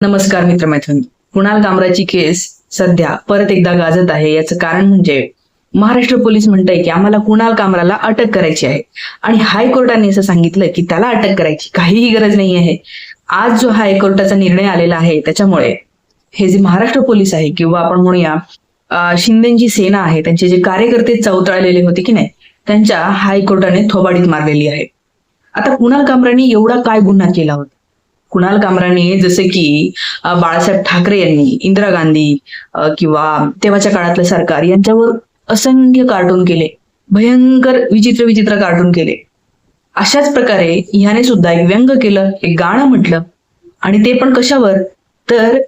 नमस्कार मित्रमैत्रिणी. कुणाल कामराची केस सध्या परत एकदा गाजत आहे. याचं कारण म्हणजे महाराष्ट्र पोलीस म्हणतंय की आम्हाला कुणाल कामराला अटक करायची आहे. आणि हायकोर्टाने असं सांगितलं की त्याला अटक करायची. काहीही गरज नाही आहे. आज जो हायकोर्टाचा निर्णय आलेला आहे त्याच्यामुळे हे जे महाराष्ट्र पोलीस आहे किंवा आपण म्हणूया शिंदेंची शिंदेची सेना आहे त्यांचे जे कार्यकर्ते चौतळलेले होते की नाही त्यांच्या हायकोर्टाने थोबाडीत मारलेली आहे. आता कुणाल कामराने एवढा काय गुन्हा केला होता? कुणाल कामराने जसे की बाळासाहेब ठाकरे यांनी इंदिरा गांधी किंवा तेव्हाच्या काळातलं सरकार यांच्यावर असंख्य कार्टून केले. भयंकर विचित्र विचित्र कार्टून केले. अशाच प्रकारे ह्याने सुद्धा एक व्यंग केलं एक गाणं म्हटलं. आणि ते पण कशावर? तर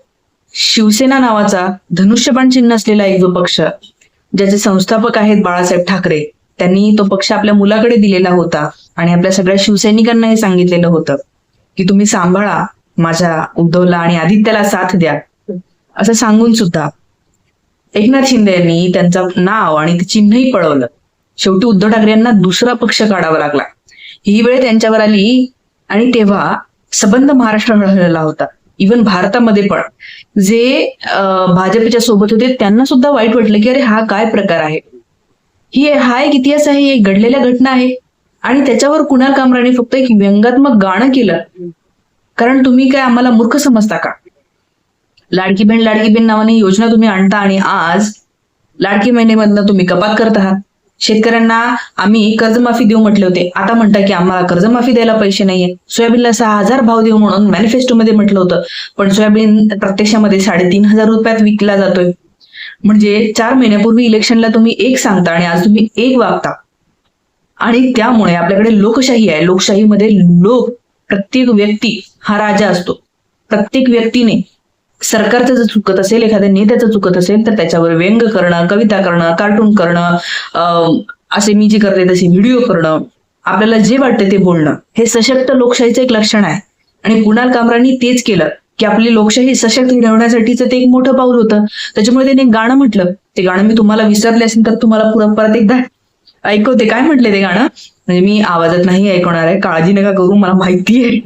शिवसेना नावाचा धनुष्यबाण चिन्ह असलेला एक जो पक्ष ज्याचे संस्थापक आहेत बाळासाहेब ठाकरे त्यांनी तो पक्ष आपल्या मुलाकडे दिलेला होता आणि आपल्या सगळ्या शिवसैनिकांना हे सांगितलेलं होतं. की तुम्ही सांभाळा माझ्या उद्धवला आणि आदित्याला साथ द्या. असं सांगून सुद्धा एकनाथ शिंदे यांनी त्यांचं नाव आणि ते चिन्हही पळवलं. शेवटी उद्धव ठाकरे यांना दुसरा पक्ष काढावा लागला. ही वेळ त्यांच्यावर आली आणि तेव्हा सबंध महाराष्ट्र हळहळला होता. इवन भारतामध्ये पण. जे भाजपच्या सोबत होते त्यांना सुद्धा वाईट वाटलं की अरे हा काय प्रकार आहे? ही हा एक इतिहास आहे एक घडलेल्या घटना आहे. आणि त्याच्यावर कुणाल कामराने फक्त एक व्यंगात्मक गाणं केलं. कारण तुम्ही काय आम्हाला मूर्ख समजता का? लाडकी बहीण लाडकी बहीण नावाने योजना तुम्ही आणता आणि आज लाडकी महिनेमधनं तुम्ही कपात करत आहात. शेतकऱ्यांना आम्ही कर्जमाफी देऊ म्हटले होते. आता म्हणता की आम्हाला कर्जमाफी द्यायला पैसे नाहीये. सोयाबीनला सहा हजार भाव देऊ म्हणून मॅनिफेस्टोमध्ये म्हटलं होतं. पण सोयाबीन प्रत्यक्षामध्ये साडेतीन हजार रुपयात विकला जातोय. म्हणजे चार महिन्यापूर्वी इलेक्शनला तुम्ही एक सांगता आणि आज तुम्ही एक वागता. आणि त्यामुळे आपल्याकडे लोकशाही आहे. लोकशाहीमध्ये लोक प्रत्येक व्यक्ती हा राजा असतो. प्रत्येक व्यक्तीने सरकारचं जर चुकत असेल एखाद्या नेत्याचं चुकत असेल तर त्याच्यावर व्यंग करणं कविता करणं कार्टून करणं अं, असे मी जे करते तसे व्हिडिओ करणं आपल्याला जे वाटतं ते बोलणं हे सशक्त लोकशाहीचं एक लक्षण आहे. आणि कुणाल कामरांनी तेच केलं की आपली लोकशाही सशक्त घडवण्यासाठीचं ते एक मोठं पाऊल होतं. त्याच्यामुळे त्याने एक गाणं म्हटलं. ते गाणं मी तुम्हाला विसरले असेल तर तुम्हाला परत एकदा ऐकवते काय म्हटले ते गाणं? म्हणजे मी आवाजात नाही ऐकवणार आहे काळजी नका करू मला माहितीये.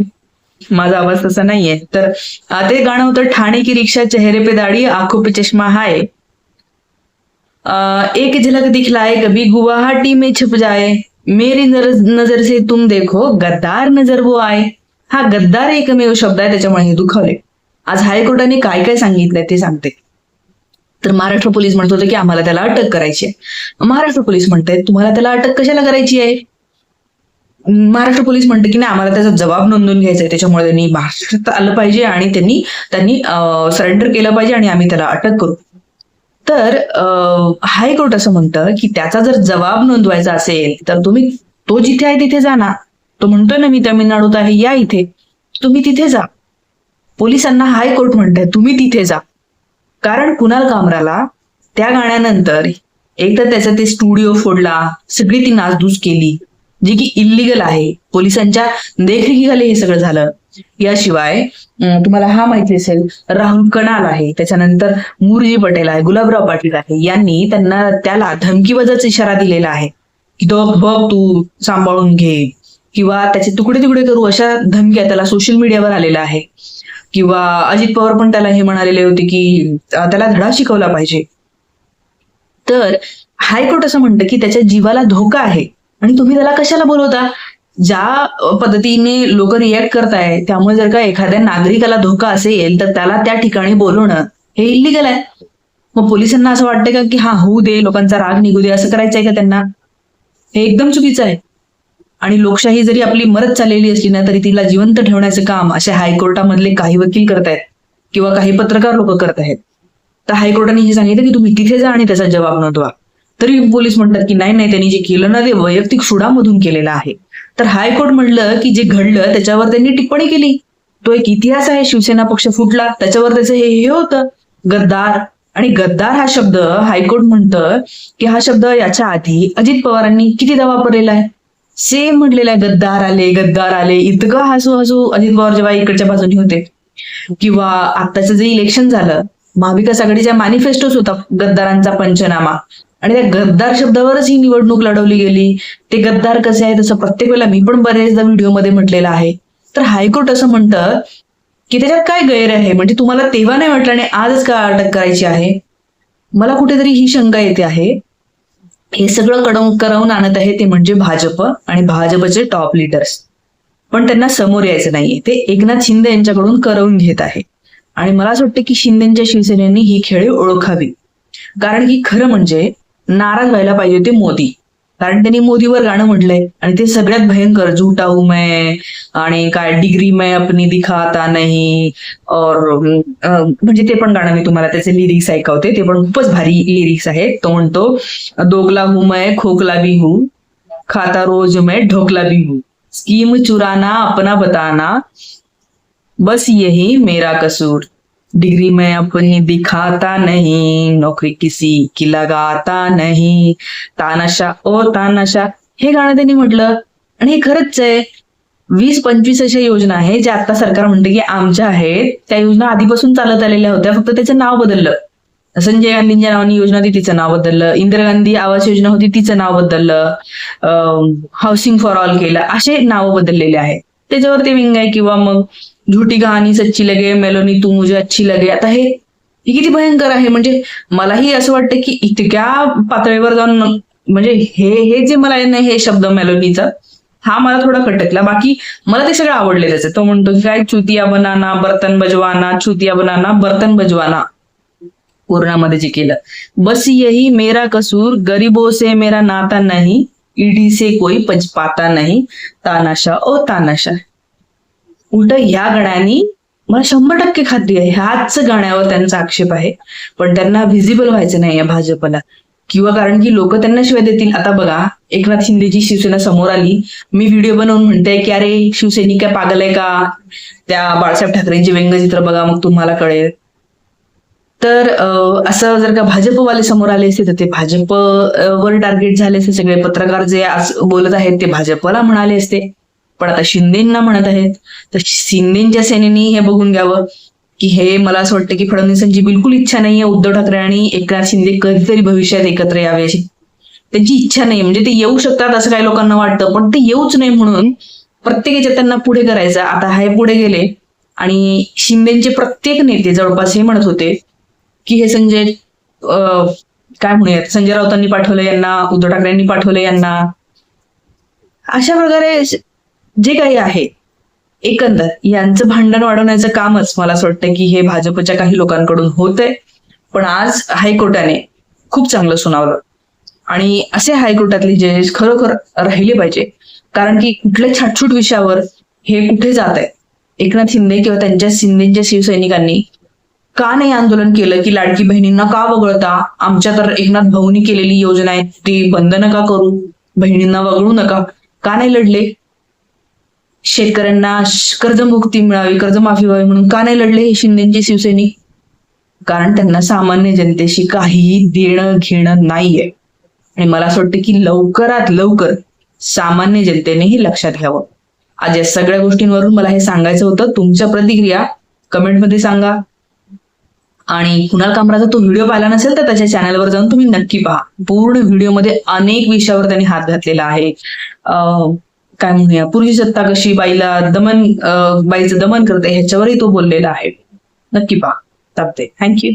माझा आवाज तसा नाहीये. तर ते गाणं होतं ठाणे की रिक्षा चेहरे पे दाढी आखो पे चष्मा हाय. एक झलक दिखलाए कभी गुवाहाटी में छुप जाए। मेरी नजर नजर से तुम देखो गद्दार नजर वो आए। हा गद्दार एकमेव शब्द आहे त्याच्यामुळे हे दुखावले आज हायकोर्टाने काय काय सांगितलंय ते सांगते. तर महाराष्ट्र पोलीस म्हणत होते की आम्हाला त्याला अटक करायची आहे. महाराष्ट्र पोलीस म्हणतायत तुम्हाला त्याला अटक कशाला करायची आहे? महाराष्ट्र पोलीस म्हणते की नाही आम्हाला त्याचा जबाब नोंदवून घ्यायचा आहे. त्याच्यामुळे त्यांनी महाराष्ट्रात आलं पाहिजे आणि त्यांनी त्यांनी सरेंडर केलं पाहिजे आणि आम्ही त्याला अटक करू. तर हायकोर्ट असं म्हणतं की त्याचा जर जबाब नोंदवायचा असेल तर तुम्ही तो जिथे आहे तिथे जा ना. तो म्हणतोय ना मी तमिळनाडूत आहे या इथे. तुम्ही तिथे जा. पोलिसांना हायकोर्ट म्हणताय तुम्ही तिथे जा. कारण कुणाल कामराला त्या गाण्यानंतर एक तर त्याचा ते स्टुडिओ फोडला सगळी ती नासधूस केली जी की इलिगल आहे. पोलिसांच्या देखरेखीखाली हे सगळं झालं. याशिवाय तुम्हाला हा माहिती असेल राहुल कणाल आहे त्याच्यानंतर मुरजी पटेल आहे गुलाबराव पाटील आहे यांनी त्यांना त्याला धमकीवजाचा इशारा दिलेला आहे की तो बघ तू सांभाळून घे किंवा त्याचे तुकडे तुकडे करू अशा धमक्या त्याला सोशल मीडियावर आलेल्या आहे किंवा अजित पवार पण त्याला हे म्हणालेले होते की त्याला धडा शिकवला पाहिजे. तर हायकोर्ट असं म्हणतं की त्याच्या जीवाला धोका आहे आणि तुम्ही त्याला कशाला बोलवता? ज्या पद्धतीने लोक रिॲक्ट करताय त्यामुळे जर का एखाद्या नागरिकाला धोका असेल तर त्याला त्या ठिकाणी बोलवणं हे इलिगल आहे. मग पोलिसांना असं वाटतं का की हा होऊ दे लोकांचा राग निघू दे असं करायचं आहे का त्यांना? हे एकदम चुकीचं आहे. आणि लोकशाही जरी आपली मरत चाललेली असली ना तरी तिला जिवंत ठेवण्याचं काम असे हायकोर्टामधले काही वकील करतायत किंवा काही पत्रकार लोक करत आहेत. तर हायकोर्टाने हे सांगितलं की तुम्ही तिथे जा आणि त्याचा जबाब नोंदवा. तरी पोलीस म्हणतात की नाही नाही त्यांनी जे केलं ना ते वैयक्तिक सुडामधून केलेलं आहे. तर हायकोर्ट म्हणलं की जे घडलं त्याच्यावर त्यांनी टिप्पणी केली. तो एक इतिहास आहे शिवसेना पक्ष फुटला त्याच्यावर त्याचं हे हे होतं. गद्दार. आणि गद्दार हा शब्द हायकोर्ट म्हणतं की हा शब्द याच्या आधी अजित पवारांनी किती कितीदा वापरलेला आहे? सेम म्हटलेला गद्दार आले गद्दार आले. इतकं हसू हसू अजित पवार जेव्हा इकडच्या बाजूने होते. किंवा आत्ताचं जे इलेक्शन झालं महाविकास आघाडीच्या मॅनिफेस्टोच होता गद्दारांचा पंचनामा. आणि त्या गद्दार शब्दावरच ही निवडणूक लढवली गेली. ते गद्दार कसे आहे तसं प्रत्येक वेळेला मी पण बरेचदा व्हिडिओमध्ये म्हटलेलं आहे. तर हायकोर्ट असं म्हणतं की त्याच्यात काय गैर आहे? म्हणजे तुम्हाला तेव्हा नाही वाटलं आणि आजच का अटक करायची आहे? मला कुठेतरी ही शंका येते आहे. हे सगळं कडवून करवून आणत आहे ते म्हणजे भाजप आणि भाजपचे टॉप लिडर्स पण त्यांना समोर यायचं नाहीये. ते एकनाथ शिंदे यांच्याकडून करवून घेत आहे. आणि मला असं वाटतं की शिंदेच्या शिवसेनेनी ही खेळी ओळखावी. कारण की खरं म्हणजे नाराज व्हायला पाहिजे होते मोदी. कारण त्यांनी मोदीवर गाणं म्हटलंय. आणि ते सगळ्यात भयंकर झूठा हूं मैं आणि काय डिग्री मैं अपनी दिखाता नाही और म्हणजे ते पण गाणं मी तुम्हाला त्याचे लिरिक्स ऐकवते. ते पण खूपच भारी लिरिक्स आहेत. तो म्हणतो दोगला हूं मैं खोकला भी हूं खाता रोज मैं ढोकला भी हूं. स्कीम चुराना अपना बताना बस यही मेरा कसूर. डिग्री मैं अपनी दिखाता नहीं नौकरी किसी की लगाता नहीं। तानाशा ओ तानाशा हे गाणं त्यांनी म्हटलं आणि हे खरंच आहे वीस पंचवीस अशा योजना आहेत ज्या आता सरकार म्हणते की आमच्या आहेत त्या योजना आधीपासून चालत आलेल्या होत्या फक्त त्याचं नाव बदललं. संजय गांधींच्या नावाने योजना होती तिचं नाव बदललं. इंदिरा गांधी आवास योजना होती तिचं नाव बदललं. हाऊसिंग फॉर ऑल केलं असे नाव बदललेले आहेत. त्याच्यावरती विंग आहे किंवा मग झुटी कहाणीच अच्छी लगे मेलोनी तू मुझे अच्छी लगे. आता हे हे किती भयंकर आहे. म्हणजे मलाही असं वाटतं की इतक्या पातळीवर जाऊन म्हणजे हे हे जे मला आहे हे शब्द मेलोनीचा हा मला थोडा खटकला. बाकी मला ते सगळं आवडले त्याचे तो म्हणतो की काय चुतिया बनाना बर्तन बजवाना चुतिया बनाना बर्तन बजवाना. कोरोनामध्ये जे केलं. बस यही मेरा कसूर गरीबो से मेरा नाता नाही ईडी से कोई पंच पाता नाही तानाशा ओ तानाशा. उलट ह्या गाण्यानी मला शंभर टक्के खात्री आहे. ह्याच गाण्यावर त्यांचा आक्षेप आहे. पण त्यांना व्हिजिबल व्हायचं नाही या भाजपला. किंवा कारण की लोक त्यांना शिवाय देतील. आता बघा एकनाथ शिंदेची शिवसेना समोर आली. मी व्हिडिओ बनवून म्हणते की अरे शिवसैनिक काय पागल आहे का? त्या बाळासाहेब ठाकरेंचे व्यंगचित्र बघा मग तुम्हाला कळेल. तर असं जर का भाजपवाले समोर आले असते तर ते भाजप वर टार्गेट झाले असते. सगळे पत्रकार जे आज बोलत आहेत ते भाजपला म्हणाले असते. पण आता शिंदेंना म्हणत आहेत. तर शिंदेच्या सेनेनी हे बघून घ्यावं. की हे मला असं वाटतं की फडणवीसांची बिलकुल इच्छा नाहीये. उद्धव ठाकरे आणि एकनाथ शिंदे कधीतरी भविष्यात एकत्र यावे अशी. त्यांची इच्छा नाही म्हणजे ते येऊ शकतात असं काही लोकांना वाटतं. पण ते येऊच नाही म्हणून प्रत्येकाच्या त्यांना पुढे करायचं. आता हे पुढे गेले. आणि शिंदेचे प्रत्येक नेते जवळपास हे म्हणत होते की हे संजय काय म्हणूयात? संजय राऊतांनी पाठवलं यांना उद्धव ठाकरेंनी पाठवलं यांना. अशा प्रकारे जे काही आहे एकंदर यांचं भांडण वाढवण्याचं कामच मला असं वाटतं की हे भाजपच्या काही लोकांकडून होतंय. पण आज हायकोर्टाने खूप चांगलं सुनावलं. आणि असे हायकोर्टातले जजेस खरोखर राहिले पाहिजे कारण की कुठल्या छाटछूट विषयावर हे कुठे जात आहे? एकनाथ शिंदे किंवा त्यांच्या शिंदेच्या शिवसैनिकांनी का नाही आंदोलन केलं की लाडकी बहिणींना का वगळता आमच्या तर एकनाथ भाऊनी केलेली योजना आहे ती बंद नका करू बहिणींना वगळू नका का नाही लढले? शेतकऱ्यांना कर्जमुक्ती मिळावी कर्जमाफी व्हावी म्हणून का नाही लढले हे शिंदेचे शिवसैनिक? कारण त्यांना सामान्य जनतेशी काहीही देणं घेणं नाहीये. आणि मला असं वाटतं की लवकरात लवकर सामान्य जनतेने हे लक्षात घ्यावं. आज या सगळ्या गोष्टींवरून मला हे सांगायचं होतं. तुमच्या प्रतिक्रिया कमेंटमध्ये सांगा. आणि कुणाल कामराचा तो व्हिडिओ पाहिला नसेल तर त्याच्या चॅनलवर जाऊन तुम्ही नक्की पहा. पूर्ण व्हिडिओमध्ये अनेक विषयावर त्यांनी हात घातलेला आहे. अं, काय म्हणूया? पूर्वी सत्ता कशी? बाईला दमन बाईचं दमन करते ह्याच्यावरही तो बोललेला आहे. नक्की पहा. तापते थँक्यू